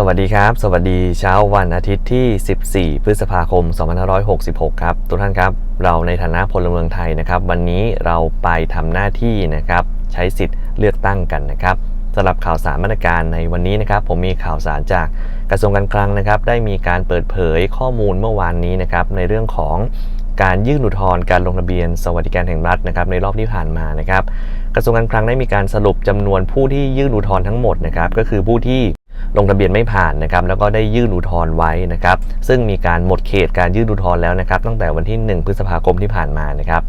สวัสดีครับ สวัสดีเช้าวันอาทิตย์ที่ 14 พฤษภาคม 2566 ครับ ทุกท่านครับ เราในฐานะพลเมืองไทยนะครับ วันนี้เราไปทำหน้าที่นะครับ ใช้สิทธิ์เลือกตั้งกันนะครับสำหรับข่าวสารมาตรการในวันนี้นะครับ ผมมีข่าวสารจากกระทรวงการคลังนะครับ ได้มีการเปิดเผยข้อมูลเมื่อวานนี้นะครับ ในเรื่องของการยื่นอุทธรณ์การลงทะเบียนสวัสดิการแห่งรัฐนะครับในรอบที่ผ่านมานะครับ กระทรวงการคลังได้มีการสรุปจำนวนผู้ที่ยื่นอุทธรณ์ทั้งหมดนะครับก็คือผู้ที่ ลงทะเบียนไม่ผ่านนะครับแล้วก็ได้ยื่นอุทธรณ์ไว้นะครับซึ่งมีการหมดเขตการยื่นอุทธรณ์แล้วนะครับตั้งแต่วันที่ 1 พฤษภาคมที่ผ่านมานะครับ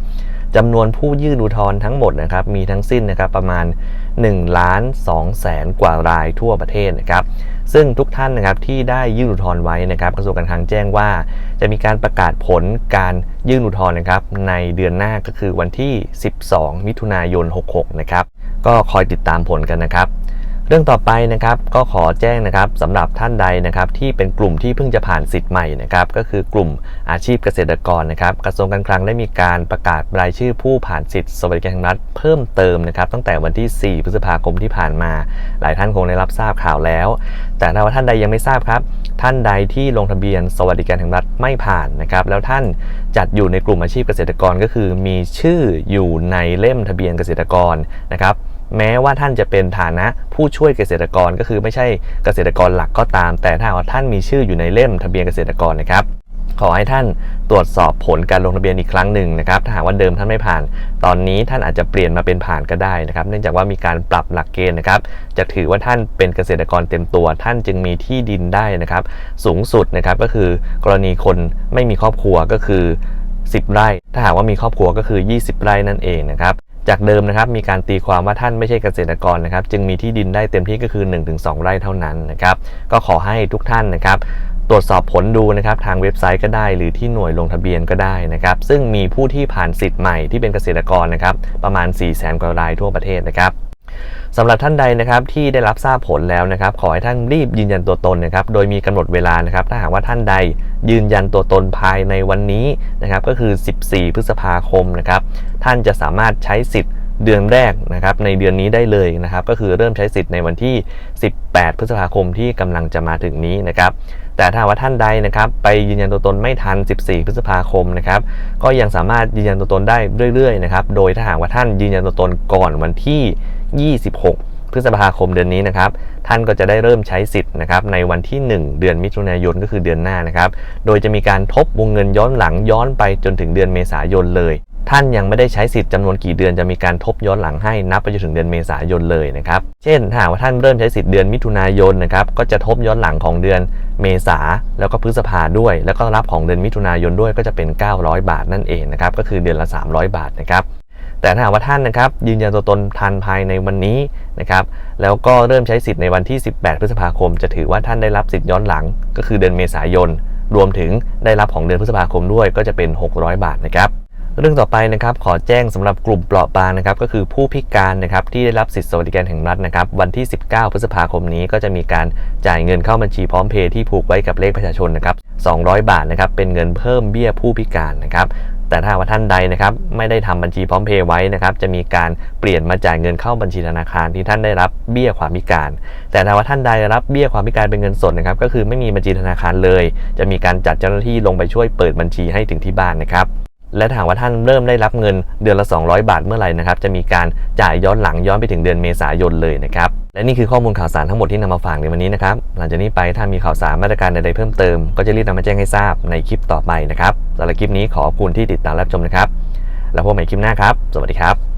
จำนวนผู้ยื่นอุทธรณ์ทั้งหมดนะครับมีทั้งสิ้นนะครับประมาณ1ล้าน2แสนกว่ารายทั่วประเทศนะครับซึ่งทุกท่านนะครับที่ได้ยื่นอุทธรณ์ไว้นะครับกระทรวงการคลังแจ้งว่า จะมีการประกาศผลการยื่นอุทธรณ์นะครับในเดือนหน้าก็คือวันที่ 12 มิถุนายน 66 นะครับก็คอยติดตามผลกันนะครับ เรื่องต่อไปนะครับก็ขอแจ้งนะครับสำหรับท่านใดนะครับที่เป็นกลุ่มที่เพิ่งจะผ่านสิทธิ์ใหม่นะครับก็คือกลุ่มอาชีพเกษตรกรนะครับกระทรวงการคลังได้มีการประกาศรายชื่อผู้ผ่านสิทธิ์สวัสดิการแห่งรัฐเพิ่มเติมนะครับตั้งแต่วันที่ 4 พฤษภาคมที่ผ่านมา หลายท่านคงได้รับทราบข่าวแล้ว แต่ถ้าว่าท่านใดยังไม่ทราบครับ ท่านใดที่ลงทะเบียนสวัสดิการแห่งรัฐไม่ผ่านนะครับแล้วท่านจัดอยู่ในกลุ่มอาชีพเกษตรกรก็คือ มีชื่ออยู่ในเล่มทะเบียนเกษตรกรนะครับ แม้ว่าท่านจะเป็นฐานะผู้ช่วยเกษตรกรก็คือไม่ใช่เกษตรกรหลักก็ตาม แต่ถ้าท่านมีชื่ออยู่ในเล่มทะเบียนเกษตรกรนะครับขอให้ท่านตรวจสอบผลการลงทะเบียนอีกครั้งหนึ่งนะครับถ้าหากว่าเดิมท่านไม่ผ่าน ตอนนี้ท่านอาจจะเปลี่ยนมาเป็นผ่านก็ได้นะครับ เนื่องจากว่ามีการปรับหลักเกณฑ์นะครับ จะถือว่าท่านเป็นเกษตรกรเต็มตัว ท่านจึงมีที่ดินได้นะครับ สูงสุดนะครับก็คือกรณีคนไม่มีครอบครัวก็คือ 10 ไร่ ถ้าหากว่ามีครอบครัวก็คือ 20 ไร่นั่นเองนะครับ จากเดิมนะครับมีการตีความว่าท่านไม่ใช่เกษตรกรนะครับ จึงมีที่ดินได้เต็มที่ก็คือ 1-2 ไร่เท่านั้นนะครับ ก็ขอให้ทุกท่านนะครับตรวจสอบผลดูนะครับทางเว็บไซต์ก็ได้ หรือที่หน่วยลงทะเบียนก็ได้นะครับ ซึ่งมีผู้ที่ผ่านสิทธิ์ใหม่ที่เป็นเกษตรกรนะครับ ประมาณ 4 0 0แสนกว่ารายทั่วประเทศนะครับ สำหรับท่านใดนะครับที่ได้รับทราบผลแล้วนะครับขอให้ท่านรีบยืนยันตัวตนนะครับโดยมีกำหนดเวลานะครับถ้าหากว่าท่านใดยืนยันตัวตนภายในวันนี้นะครับก็คือ 14 พฤษภาคมนะครับท่านจะสามารถใช้สิทธิ์เดือนแรกนะครับในเดือนนี้ได้เลยนะครับก็คือเริ่มใช้สิทธิ์ในวันที่ 18 พฤษภาคมที่กำลังจะมาถึงนี้นะครับแต่ถ้าว่าท่านใดนะครับไปยืนยันตัวตนไม่ทัน 14 พฤษภาคมนะครับก็ยังสามารถยืนยันตัวตนได้เรื่อยๆนะครับโดยถ้าหากว่าท่านยืนยันตัวตนก่อนวันที่ 26 พฤษภาคมเดือนนี้นะครับ ท่านก็จะได้เริ่มใช้สิทธิ์นะครับในวันที่ 1 เดือนมิถุนายนก็คือเดือนหน้านะครับ โดยจะมีการทบวงเงินย้อนหลังย้อนไปจนถึงเดือนเมษายนเลยท่านยังไม่ได้ใช้สิทธิ์จำนวนกี่เดือนจะมีการทบย้อนหลังให้นับไปจนถึงเดือนเมษายนเลยนะครับ เช่นถ้าหากว่าท่านเริ่มใช้สิทธิ์เดือนมิถุนายนนะครับก็จะทบย้อนหลังของเดือนเมษาแล้วก็พฤษภาด้วย แล้วก็รับของเดือนมิถุนายนด้วยก็จะเป็น 900 บาทนั่นเองนะครับก็คือเดือนละ 300 บาทนะครับ แต่ถ้าหากว่าท่านนะครับยืนยันตัวตนทันภายในวันนี้นะครับแล้วก็เริ่มใช้สิทธิ์ในวันที่ 18 พฤษภาคม จะถือว่าท่านได้รับสิทธิ์ย้อนหลัง ก็คือเดือนเมษายน รวมถึงได้รับของเดือนพฤษภาคมด้วยก็จะเป็น 600 บาทนะครับเรื่องต่อไปนะครับขอแจ้งสำหรับกลุ่มเปราะบางนะครับก็คือผู้พิการนะครับที่ได้รับสิทธิสวัสดิการแห่งรัฐนะครับวันที่ 19 พฤษภาคมนี้ก็จะมีการจ่ายเงินเข้าบัญชีพร้อมเพย์ที่ผูกไว้กับเลขประชาชนนะครับ200 บาทนะครับเป็นเงินเพิ่มเบี้ยผู้พิการนะครับ แต่ถ้าว่าท่านใดนะครับไม่ได้ทำบัญชีพร้อมเพย์ไว้นะครับจะมีการเปลี่ยนมาจ่ายเงินเข้าบัญชีธนาคารที่ท่านได้รับเบี้ยความพิการ แต่ถ้าว่าท่านใดรับเบี้ยความพิการเป็นเงินสดนะครับก็คือไม่มีบัญชีธนาคารเลย จะมีการจัดเจ้าหน้าที่ลงไปช่วยเปิดบัญชีให้ถึงที่บ้านนะครับและถ้าหากว่าท่านเริ่มได้รับเงินเดือนละ 200 บาทเมื่อไหร่นะครับ จะมีการจ่ายย้อนหลังย้อนไปถึงเดือนเมษายนเลยนะครับ และนี่คือข้อมูลข่าวสารทั้งหมดที่นำมาฝากในวันนี้นะครับ หลังจากนี้ไปถ้ามีข่าวสารมาตรการใดๆเพิ่มเติม ก็จะรีบนำมาแจ้งให้ทราบในคลิปต่อไปนะครับสำหรับคลิปนี้ขอบคุณที่ติดตามรับชมนะครับ แล้วพบใหม่คลิปหน้าครับ สวัสดีครับ